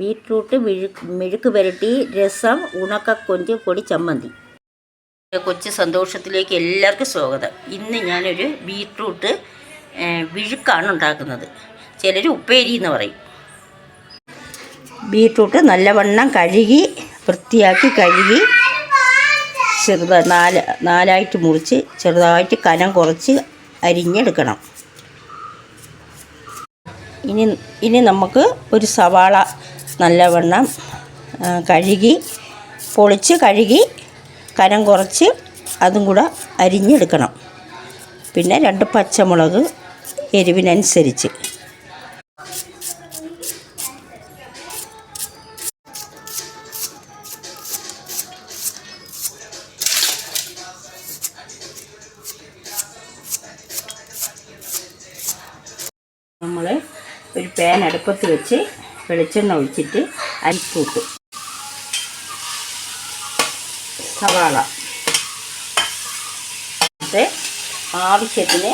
Beetroot മിഴു മെഴുക്ക് പുരട്ടി രസം ഉണക്കക്കൊഞ്ച് പൊടി ചമ്മന്തി. കൊച്ചു സന്തോഷത്തിലേക്ക് എല്ലാവർക്കും സ്വാഗതം. ഇന്ന് ഞാനൊരു ബീറ്റ്റൂട്ട് വിഴുക്കാണ് ഉണ്ടാക്കുന്നത്. ചിലർ ഉപ്പേരി എന്ന് പറയും. ബീട്രൂട്ട് നല്ലവണ്ണം കഴുകി വൃത്തിയാക്കി കഴുകി ചെറുത നാല് നാലായിട്ട് മുറിച്ച് ചെറുതായിട്ട് കനം കുറച്ച് അരിഞ്ഞെടുക്കണം. ഇനി ഇനി നമുക്ക് ഒരു സവാള നല്ലവണ്ണം കഴുകി പൊളിച്ച് കഴുകി കനം കുറച്ച് അതും കൂടെ അരിഞ്ഞെടുക്കണം. പിന്നെ രണ്ട് പച്ചമുളക് എരിവിനനുസരിച്ച്. നമ്മൾ ഒരു പാൻ അടുപ്പത്ത് വെച്ച് വെളിച്ചെണ്ണ ഒഴിച്ചിട്ട് അരിക്കൂട്ട് സവാള. ആവശ്യത്തിന്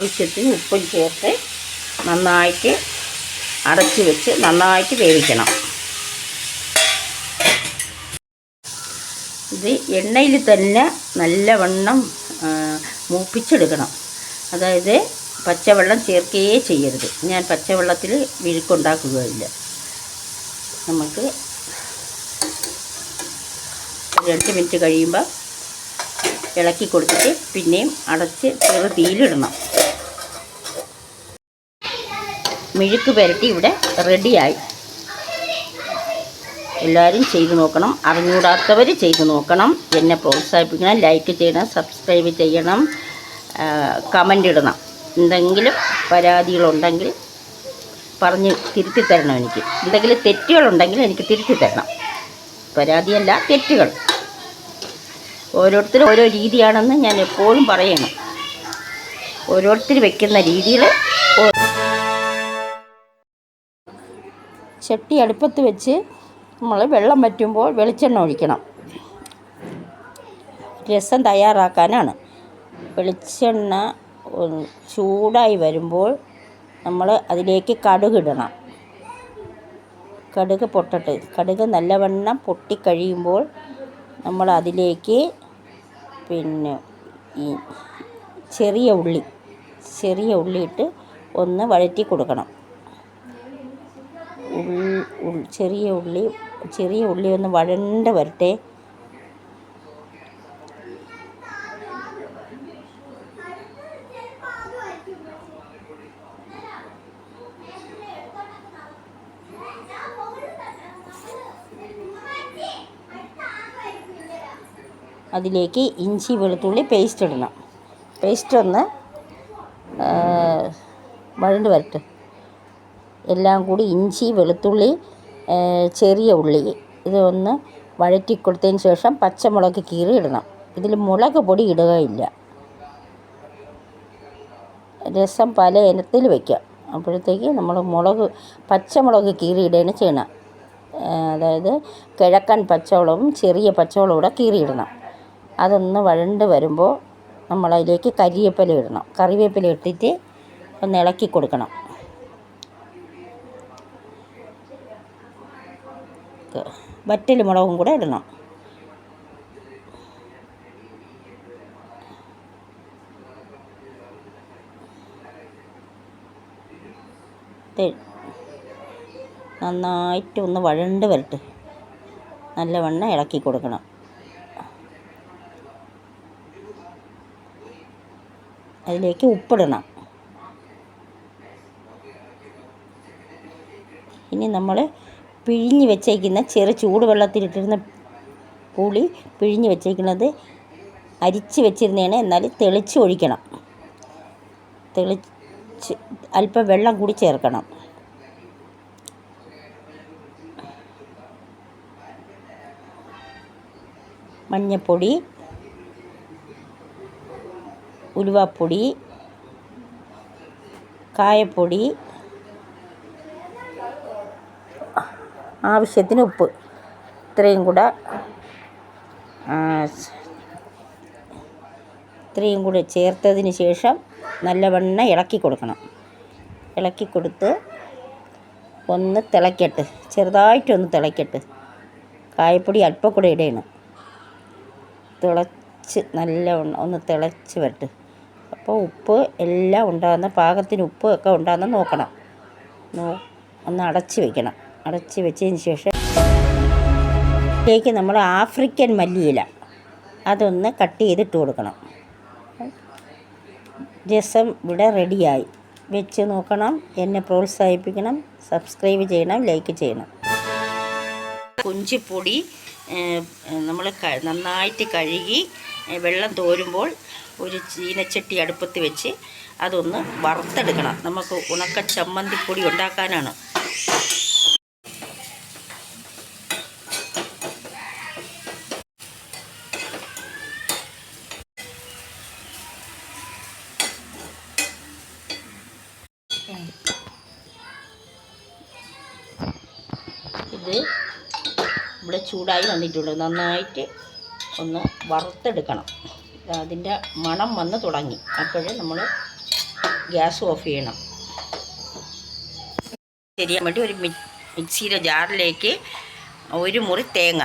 ആവശ്യത്തിന് ഉപ്പും ചേർത്ത് നന്നായിട്ട് അടച്ചു വെച്ച് നന്നായിട്ട് വേവിക്കണം. ഇത് എണ്ണയിൽ തന്നെ നല്ലവണ്ണം മൂപ്പിച്ചെടുക്കണം. അതായത് പച്ചവെള്ളം ചേർക്കുകയേ ചെയ്യരുത്. ഞാൻ പച്ചവെള്ളത്തിൽ വിഴുക്കുണ്ടാക്കുകയില്ല. നമുക്ക് രണ്ട് മിനിറ്റ് കഴിയുമ്പോൾ ഇളക്കി കൊടുത്തിട്ട് പിന്നെയും അടച്ച് ചെറു തീയിലിടണം. മിഴുക്ക് പുരട്ടി ഇവിടെ റെഡിയായി. എല്ലാവരും ചെയ്തു നോക്കണം. അറിഞ്ഞൂടാത്തവർ ചെയ്തു നോക്കണം. എന്നെ പ്രോത്സാഹിപ്പിക്കണം ലൈക്ക് ചെയ്യണം സബ്സ്ക്രൈബ് ചെയ്യണം കമന്റ് ഇടണം. എന്തെങ്കിലും പരാതികളുണ്ടെങ്കിൽ പറഞ്ഞ് തിരുത്തി തരണം എനിക്ക്. എന്തെങ്കിലും തെറ്റുകളുണ്ടെങ്കിൽ എനിക്ക് തിരുത്തി തരണം. പരാതിയല്ല തെറ്റുകൾ. ഓരോരുത്തരും ഓരോ രീതിയാണെന്ന് ഞാൻ എപ്പോഴും പറയണം. ഓരോരുത്തർ വെക്കുന്ന രീതിയിൽ ചട്ടി അടുപ്പത്ത് വെച്ച് നമ്മൾ വെള്ളം വറ്റുമ്പോൾ വെളിച്ചെണ്ണ ഒഴിക്കണം. രസം തയ്യാറാക്കാനാണ്. വെളിച്ചെണ്ണ ചൂടായി വരുമ്പോൾ നമ്മൾ അതിലേക്ക് കടുകിടണം കടുക് പൊട്ടട്ട്. കടുക് നല്ലവണ്ണം പൊട്ടിക്കഴിയുമ്പോൾ നമ്മൾ അതിലേക്ക് പിന്നെ ഈ ചെറിയ ഉള്ളി ചെറിയ ഉള്ളി ഇട്ട് ഒന്ന് വഴറ്റി കൊടുക്കണം. ചെറിയ ഉള്ളി ചെറിയ ഉള്ളി ഒന്ന് വഴണ്ട് വരട്ടെ. അതിലേക്ക് ഇഞ്ചി വെളുത്തുള്ളി പേസ്റ്റ് ഇടണം. പേസ്റ്റ് ഒന്ന് വഴണ്ട് വരട്ട്. എല്ലാം കൂടി ഇഞ്ചി വെളുത്തുള്ളി ചെറിയ ഉള്ളി ഇതൊന്ന് വഴറ്റി കൊടുത്തതിന് ശേഷം പച്ചമുളക് കീറി ഇടണം. ഇതിൽ മുളക് പൊടി ഇടുകയില്ല. രസം പല ഇനത്തിൽ വയ്ക്കാം അപ്പോഴത്തേക്ക് നമ്മൾ മുളക് പച്ചമുളക് കീറി ഇടുകയാണ് ചെയ്യണം അതായത് കിഴക്കൻ പച്ചവളവും ചെറിയ പച്ചവളവും കൂടെ കീറിയിടണം അതൊന്ന് വഴണ്ട് വരുമ്പോൾ നമ്മളതിലേക്ക് കരിവേപ്പില ഇടണം. കറിവേപ്പില ഇട്ടിട്ട് ഒന്ന് ഇളക്കി കൊടുക്കണം. വറ്റൽ മുളകും കൂടെ ഇടണം. നന്നായിട്ട് ഒന്ന് വഴണ്ട് വരട്ടെ. നല്ലവണ്ണം ഇളക്കി കൊടുക്കണം. അതിലേക്ക് ഉപ്പിടണം. ഇനി നമ്മൾ പിഴിഞ്ഞ് വെച്ചേക്കുന്ന ചെറു ചൂടുവെള്ളത്തിലിട്ടിരുന്ന പുളി പിഴിഞ്ഞ് വെച്ചേക്കുന്നത് അരിച്ച് വെച്ചിരുന്നതാണ് എന്നാൽ തെളിച്ച് ഒഴിക്കണം. തെളിച്ച് അല്പം വെള്ളം കൂടി ചേർക്കണം. മഞ്ഞപ്പൊടി ഉലുവാപ്പൊടി കായപ്പൊടി ആവശ്യത്തിന് ഉപ്പ്. ഇത്രയും കൂടെ ഇത്രയും കൂടെ ചേർത്തതിന് ശേഷം നല്ലവണ്ണം ഇളക്കി കൊടുക്കണം. ഇളക്കി കൊടുത്ത് ഒന്ന് തിളയ്ക്കട്ട് ചെറുതായിട്ടൊന്ന് തിളയ്ക്കട്ട് കായപ്പൊടി അല്പം കൂടെ ഇടണം. തിളച്ച് നല്ലവണ്ണം ഒന്ന് തിളച്ച് വരട്ട്. അപ്പോൾ ഉപ്പ് എല്ലാം ഉണ്ടാകുന്ന പാകത്തിന് ഉപ്പ് ഒക്കെ ഉണ്ടാകുന്ന നോക്കണം. ഒന്ന് അടച്ച് വെക്കണം. അടച്ച് വെച്ചതിന് ശേഷം ഇതിലേക്ക് നമ്മൾ ആഫ്രിക്കൻ മല്ലിയില അതൊന്ന് കട്ട് ചെയ്തിട്ട് കൊടുക്കണം. രസം ഇവിടെ റെഡിയായി. വെച്ച് നോക്കണം എന്നെ പ്രോത്സാഹിപ്പിക്കണം സബ്സ്ക്രൈബ് ചെയ്യണം ലൈക്ക് ചെയ്യണം. കുഞ്ചിപ്പൊടി നമ്മൾ നന്നായിട്ട് കഴുകി വെള്ളം തോരുമ്പോൾ ഒരു ചീനച്ചട്ടി അടുപ്പത്ത് വെച്ച് അതൊന്ന് വറുത്തെടുക്കണം. നമുക്ക് ഉണക്ക ചമ്മന്തിപ്പൊടി ഉണ്ടാക്കാനാണ്. ഇത് ഇവിടെ ചൂടായി വന്നിട്ടുണ്ട്. നന്നായിട്ട് ഒന്ന് വറുത്തെടുക്കണം. അതിന്റെ മണം വന്ന് തുടങ്ങി. അപ്പോൾ നമ്മൾ ഗ്യാസ് ഓഫ് ചെയ്യണം. ശരിയാൻ വേണ്ടി ഒരു മിക്സിയുടെ ജാറിലേക്ക് ഒരു മുറി തേങ്ങ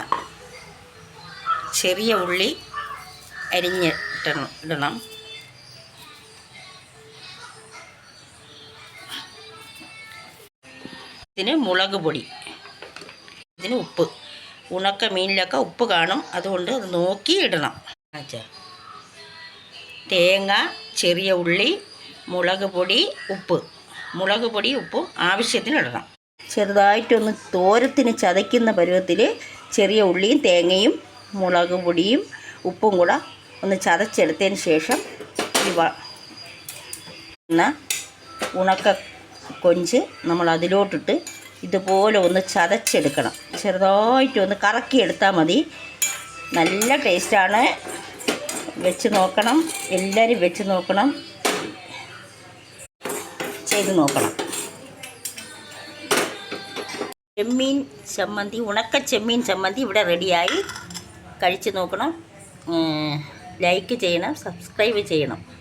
ചെറിയ ഉള്ളി അരിഞ്ഞിട്ടണം ഇടണം. ഇതിന് മുളക് പൊടി ഇതിന് ഉപ്പ്. ഉണക്ക മീനിലൊക്കെ ഉപ്പ് കാണും അതുകൊണ്ട് അത് നോക്കി ഇടണം. അച്ഛാ തേങ്ങ ചെറിയ ഉള്ളി മുളക് പൊടി ഉപ്പ്. മുളക് പൊടി ഉപ്പും ആവശ്യത്തിന് ഇടണം ചെറുതായിട്ടൊന്ന് തോരത്തിന് ചതയ്ക്കുന്ന പരുവത്തിൽ ചെറിയ ഉള്ളിയും തേങ്ങയും മുളക് പൊടിയും ഉപ്പും കൂടെ ഒന്ന് ചതച്ചെടുത്തതിന് ശേഷം ഈ വ എന്ന ഉണക്ക കൊഞ്ച് നമ്മൾ അതിലോട്ടിട്ട് ഇതുപോലെ ഒന്ന് ചതച്ചെടുക്കണം. ചെറുതായിട്ടൊന്ന് കറക്കിയെടുത്താൽ മതി. നല്ല ടേസ്റ്റാണ് വെച്ച് നോക്കണം. എല്ലാവരും വെച്ച് നോക്കണം. ചെയ്ത് നോക്കണം. ചെമ്മീൻ ചമ്മന്തി ഉണക്ക ചെമ്മീൻ ചമ്മന്തി ഇവിടെ റെഡിയായി. കഴിച്ച് നോക്കണം. ലൈക്ക് ചെയ്യണം സബ്സ്ക്രൈബ് ചെയ്യണം.